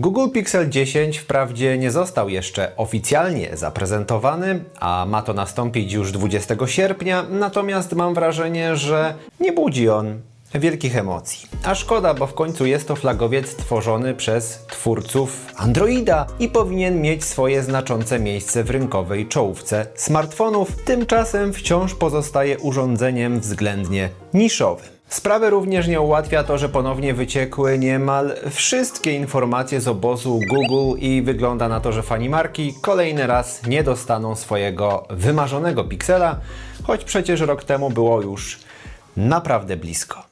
Google Pixel 10 wprawdzie nie został jeszcze oficjalnie zaprezentowany, a ma to nastąpić już 20 sierpnia, natomiast mam wrażenie, że nie budzi on wielkich emocji. A szkoda, bo w końcu jest to flagowiec tworzony przez twórców Androida i powinien mieć swoje znaczące miejsce w rynkowej czołówce smartfonów. Tymczasem wciąż pozostaje urządzeniem względnie niszowym. Sprawy również nie ułatwia to, że ponownie wyciekły niemal wszystkie informacje z obozu Google i wygląda na to, że fani marki kolejny raz nie dostaną swojego wymarzonego Pixela, choć przecież rok temu było już naprawdę blisko.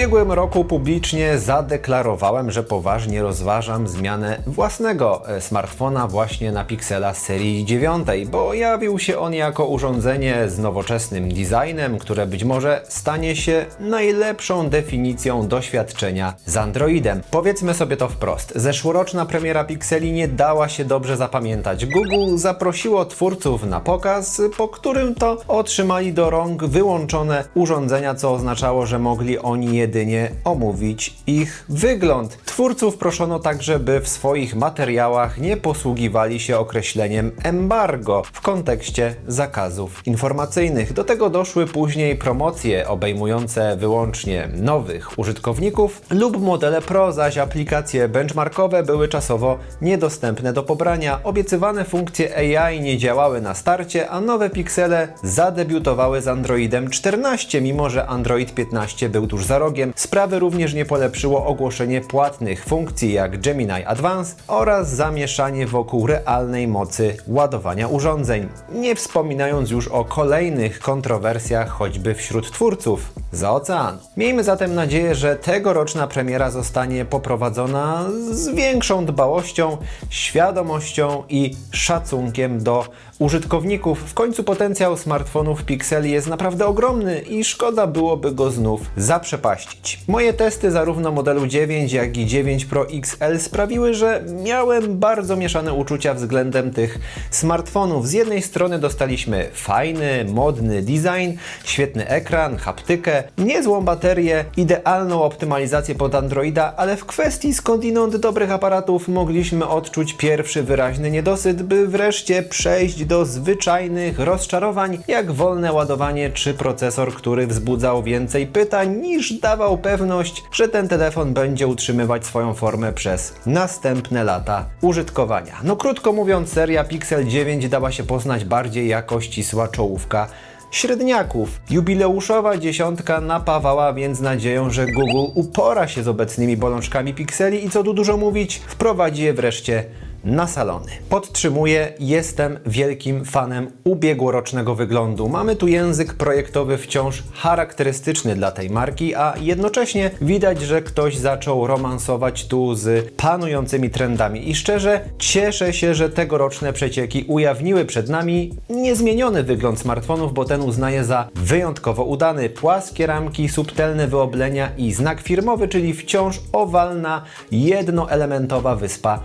Ubiegłym roku publicznie zadeklarowałem, że poważnie rozważam zmianę własnego e, smartfona właśnie na Pixela serii 9, bo jawił się on jako urządzenie z nowoczesnym designem, które być może stanie się najlepszą definicją doświadczenia z Androidem. Powiedzmy sobie to wprost. Zeszłoroczna premiera Pixeli nie dała się dobrze zapamiętać. Google zaprosiło twórców na pokaz, po którym to otrzymali do rąk wyłączone urządzenia, co oznaczało, że mogli oni jedynie omówić ich wygląd. Twórców proszono także, by w swoich materiałach nie posługiwali się określeniem embargo w kontekście zakazów informacyjnych. Do tego doszły później promocje obejmujące wyłącznie nowych użytkowników lub modele Pro, zaś aplikacje benchmarkowe były czasowo niedostępne do pobrania. Obiecywane funkcje AI nie działały na starcie, a nowe piksele zadebiutowały z Androidem 14, mimo że Android 15 był tuż za rogiem. Sprawy również nie polepszyło ogłoszenie płatnych funkcji jak Gemini Advance oraz zamieszanie wokół realnej mocy ładowania urządzeń. Nie wspominając już o kolejnych kontrowersjach choćby wśród twórców za oceanu. Miejmy zatem nadzieję, że tegoroczna premiera zostanie poprowadzona z większą dbałością, świadomością i szacunkiem do użytkowników. W końcu potencjał smartfonów Pixeli jest naprawdę ogromny i szkoda byłoby go znów zaprzepaścić. Moje testy zarówno modelu 9, jak i 9 Pro XL sprawiły, że miałem bardzo mieszane uczucia względem tych smartfonów. Z jednej strony dostaliśmy fajny, modny design, świetny ekran, haptykę, niezłą baterię, idealną optymalizację pod Androida, ale w kwestii skądinąd dobrych aparatów mogliśmy odczuć pierwszy wyraźny niedosyt, by wreszcie przejść do zwyczajnych rozczarowań, jak wolne ładowanie czy procesor, który wzbudzał więcej pytań niż dawał pewność, że ten telefon będzie utrzymywać swoją formę przez następne lata użytkowania. No krótko mówiąc, seria Pixel 9 dała się poznać bardziej jako ścisła czołówka średniaków. Jubileuszowa dziesiątka napawała więc nadzieją, że Google upora się z obecnymi bolączkami pikseli i co tu dużo mówić, wprowadzi je wreszcie na salony. Podtrzymuję, jestem wielkim fanem ubiegłorocznego wyglądu. Mamy tu język projektowy wciąż charakterystyczny dla tej marki, a jednocześnie widać, że ktoś zaczął romansować tu z panującymi trendami. I szczerze cieszę się, że tegoroczne przecieki ujawniły przed nami niezmieniony wygląd smartfonów, bo ten uznaję za wyjątkowo udany. Płaskie ramki, subtelne wyoblenia i znak firmowy, czyli wciąż owalna, jednoelementowa wyspa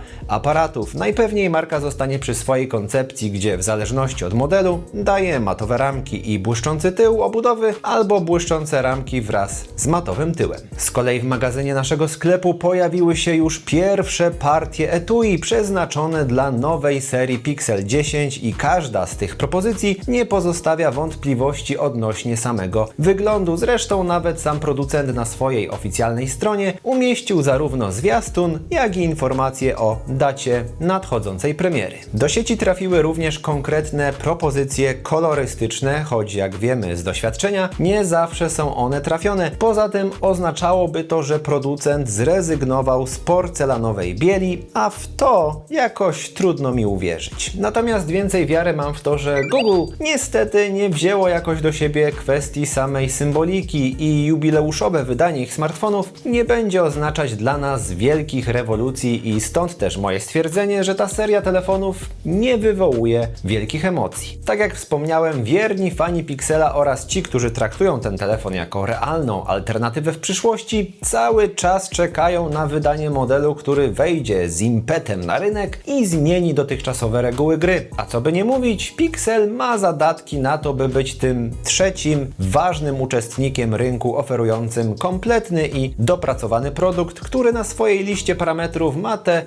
Najpewniej marka zostanie przy swojej koncepcji, gdzie w zależności od modelu daje matowe ramki i błyszczący tył obudowy albo błyszczące ramki wraz z matowym tyłem. Z kolei w magazynie naszego sklepu pojawiły się już pierwsze partie etui przeznaczone dla nowej serii Pixel 10 i każda z tych propozycji nie pozostawia wątpliwości odnośnie samego wyglądu. Zresztą nawet sam producent na swojej oficjalnej stronie umieścił zarówno zwiastun, jak i informacje o dacie nadchodzącej premiery. Do sieci trafiły również konkretne propozycje kolorystyczne, choć jak wiemy z doświadczenia, nie zawsze są one trafione. Poza tym oznaczałoby to, że producent zrezygnował z porcelanowej bieli, a w to jakoś trudno mi uwierzyć. Natomiast więcej wiary mam w to, że Google niestety nie wzięło jakoś do siebie kwestii samej symboliki i jubileuszowe wydanie ich smartfonów nie będzie oznaczać dla nas wielkich rewolucji i stąd też moje stwierdzenie, wrażenie, że ta seria telefonów nie wywołuje wielkich emocji. Tak jak wspomniałem, wierni fani Pixela oraz ci, którzy traktują ten telefon jako realną alternatywę w przyszłości, cały czas czekają na wydanie modelu, który wejdzie z impetem na rynek i zmieni dotychczasowe reguły gry. A co by nie mówić, Pixel ma zadatki na to, by być tym trzecim ważnym uczestnikiem rynku oferującym kompletny i dopracowany produkt, który na swojej liście parametrów ma te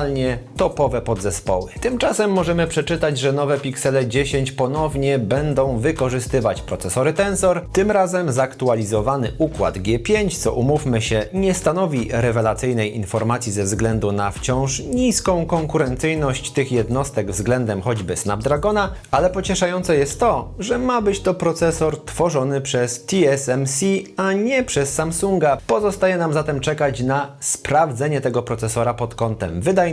niezaprzeczalnie topowe podzespoły. Tymczasem możemy przeczytać, że nowe Pixele 10 ponownie będą wykorzystywać procesory Tensor, tym razem zaktualizowany układ G5, co umówmy się nie stanowi rewelacyjnej informacji ze względu na wciąż niską konkurencyjność tych jednostek względem choćby Snapdragona, ale pocieszające jest to, że ma być to procesor tworzony przez TSMC, a nie przez Samsunga. Pozostaje nam zatem czekać na sprawdzenie tego procesora pod kątem wydajności,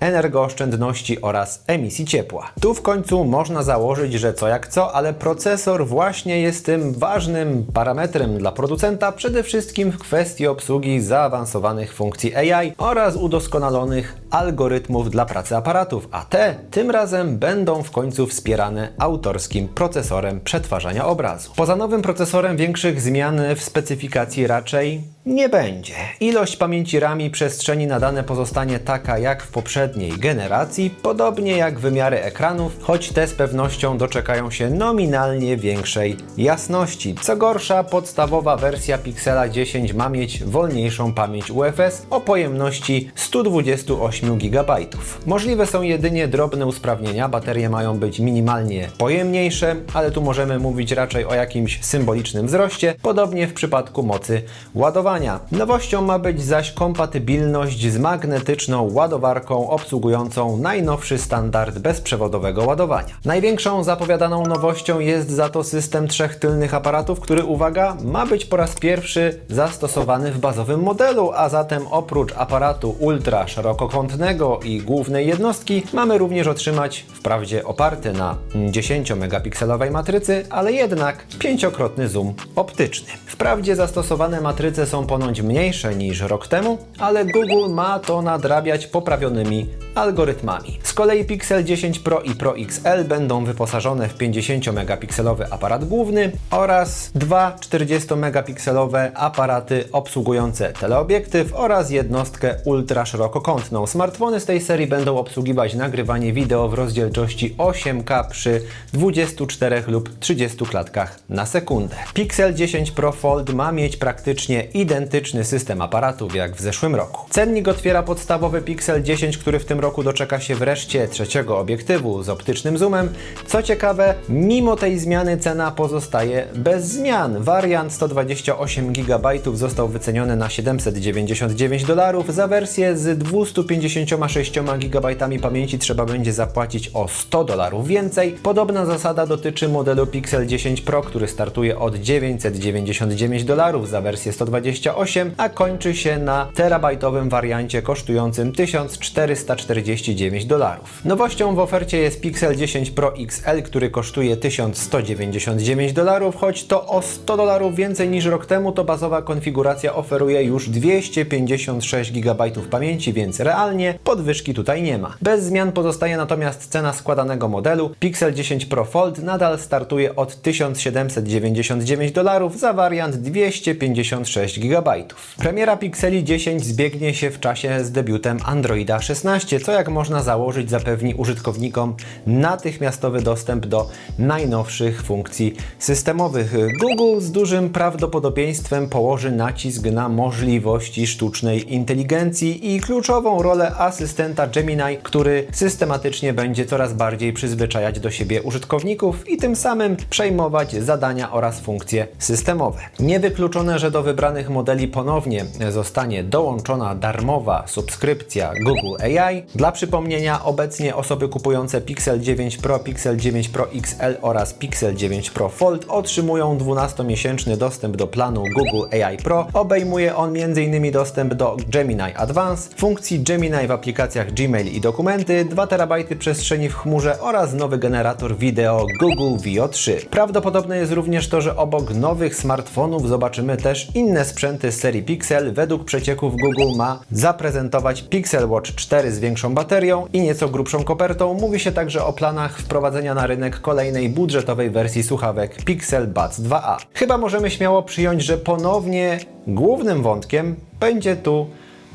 energooszczędności oraz emisji ciepła. Tu w końcu można założyć, że co jak co, ale procesor właśnie jest tym ważnym parametrem dla producenta, przede wszystkim w kwestii obsługi zaawansowanych funkcji AI oraz udoskonalonych algorytmów dla pracy aparatów, a te tym razem będą w końcu wspierane autorskim procesorem przetwarzania obrazu. Poza nowym procesorem większych zmian w specyfikacji raczej nie będzie. Ilość pamięci RAM i przestrzeni na dane pozostanie taka jak w poprzedniej generacji, podobnie jak wymiary ekranów, choć te z pewnością doczekają się nominalnie większej jasności. Co gorsza, podstawowa wersja Pixela 10 ma mieć wolniejszą pamięć UFS o pojemności 128 GB. Możliwe są jedynie drobne usprawnienia, baterie mają być minimalnie pojemniejsze, ale tu możemy mówić raczej o jakimś symbolicznym wzroście, podobnie w przypadku mocy ładowania. Nowością ma być zaś kompatybilność z magnetyczną ładowarką obsługującą najnowszy standard bezprzewodowego ładowania. Największą zapowiadaną nowością jest za to system trzech tylnych aparatów, który, uwaga, ma być po raz pierwszy zastosowany w bazowym modelu, a zatem oprócz aparatu ultra szerokokątnego i głównej jednostki mamy również otrzymać, wprawdzie oparty na 10-megapikselowej matrycy, ale jednak pięciokrotny zoom optyczny. Wprawdzie zastosowane matryce są ponoć mniejsze niż rok temu, ale Google ma to nadrabiać poprawionymi algorytmami. Z kolei Pixel 10 Pro i Pro XL będą wyposażone w 50-megapikselowy aparat główny oraz dwa 40-megapikselowe aparaty obsługujące teleobiektyw oraz jednostkę ultra szerokokątną. Smartfony z tej serii będą obsługiwać nagrywanie wideo w rozdzielczości 8K przy 24 lub 30 klatkach na sekundę. Pixel 10 Pro Fold ma mieć praktycznie identyczny system aparatów jak w zeszłym roku. Cennik otwiera podstawowy Pixel 10, który w tym roku doczeka się wreszcie trzeciego obiektywu z optycznym zoomem. Co ciekawe, mimo tej zmiany cena pozostaje bez zmian. Wariant 128 GB został wyceniony na 799 dolarów. Za wersję z 256 GB pamięci trzeba będzie zapłacić o 100 dolarów więcej. Podobna zasada dotyczy modelu Pixel 10 Pro, który startuje od 999 dolarów za wersję 128, a kończy się na terabajtowym wariancie kosztującym 1449 dolarów. Nowością w ofercie jest Pixel 10 Pro XL, który kosztuje 1199 dolarów, choć to o 100 dolarów więcej niż rok temu, to bazowa konfiguracja oferuje już 256 GB pamięci, więc realnie podwyżki tutaj nie ma. Bez zmian pozostaje natomiast cena składanego modelu. Pixel 10 Pro Fold nadal startuje od 1799 dolarów za wariant 256 GB. Premiera Pixeli 10 zbiegnie się w czasie z debiutem Androida 16, co jak można założyć zapewni użytkownikom natychmiastowy dostęp do najnowszych funkcji systemowych. Google z dużym prawdopodobieństwem położy nacisk na możliwości sztucznej inteligencji i kluczową rolę asystenta Gemini, który systematycznie będzie coraz bardziej przyzwyczajać do siebie użytkowników i tym samym przejmować zadania oraz funkcje systemowe. Niewykluczone, że do wybranych modeli ponownie zostanie dołączona darmowa subskrypcja Google AI. Dla przypomnienia, obecnie osoby kupujące Pixel 9 Pro, Pixel 9 Pro XL oraz Pixel 9 Pro Fold otrzymują 12-miesięczny dostęp do planu Google AI Pro. Obejmuje on m.in. dostęp do Gemini Advance, funkcji Gemini w aplikacjach Gmail i dokumenty, 2 TB przestrzeni w chmurze oraz nowy generator wideo Google Veo 3. Prawdopodobne jest również to, że obok nowych smartfonów zobaczymy też inne sprzęty z serii Pixel. Według przecieków Google ma zaprezentować Pixel Watch 4 z większą większą baterią i nieco grubszą kopertą. Mówi się także o planach wprowadzenia na rynek kolejnej budżetowej wersji słuchawek Pixel Buds 2a. Chyba możemy śmiało przyjąć, że ponownie głównym wątkiem będzie tu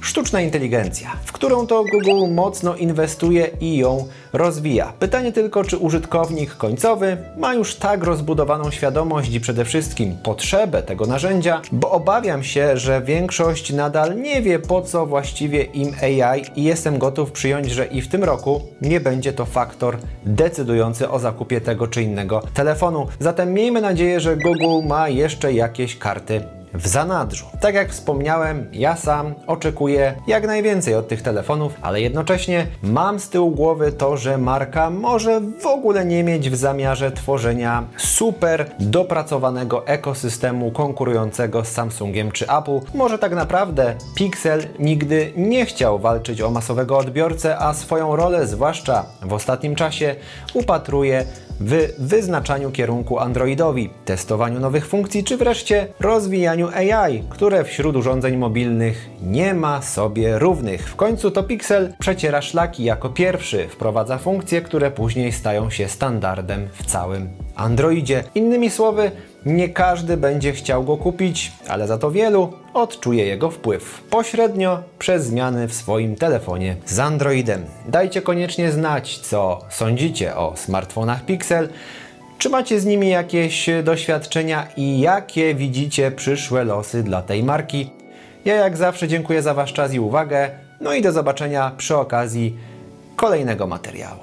Sztuczna inteligencja, w którą to Google mocno inwestuje i ją rozwija. Pytanie tylko, czy użytkownik końcowy ma już tak rozbudowaną świadomość i przede wszystkim potrzebę tego narzędzia, bo obawiam się, że większość nadal nie wie po co właściwie im AI i jestem gotów przyjąć, że i w tym roku nie będzie to faktor decydujący o zakupie tego czy innego telefonu. Zatem miejmy nadzieję, że Google ma jeszcze jakieś karty w zanadrzu. Tak jak wspomniałem, ja sam oczekuję jak najwięcej od tych telefonów, ale jednocześnie mam z tyłu głowy to, że marka może w ogóle nie mieć w zamiarze tworzenia super dopracowanego ekosystemu konkurującego z Samsungiem czy Apple. Może tak naprawdę Pixel nigdy nie chciał walczyć o masowego odbiorcę, a swoją rolę, zwłaszcza w ostatnim czasie, upatruje w wyznaczaniu kierunku Androidowi, testowaniu nowych funkcji, czy wreszcie rozwijaniu AI, które wśród urządzeń mobilnych nie ma sobie równych. W końcu to Pixel przeciera szlaki jako pierwszy, wprowadza funkcje, które później stają się standardem w całym Androidzie. Innymi słowy, nie każdy będzie chciał go kupić, ale za to wielu odczuje jego wpływ pośrednio przez zmiany w swoim telefonie z Androidem. Dajcie koniecznie znać, co sądzicie o smartfonach Pixel. Czy macie z nimi jakieś doświadczenia i jakie widzicie przyszłe losy dla tej marki? Ja jak zawsze dziękuję za Wasz czas i uwagę. No i do zobaczenia przy okazji kolejnego materiału.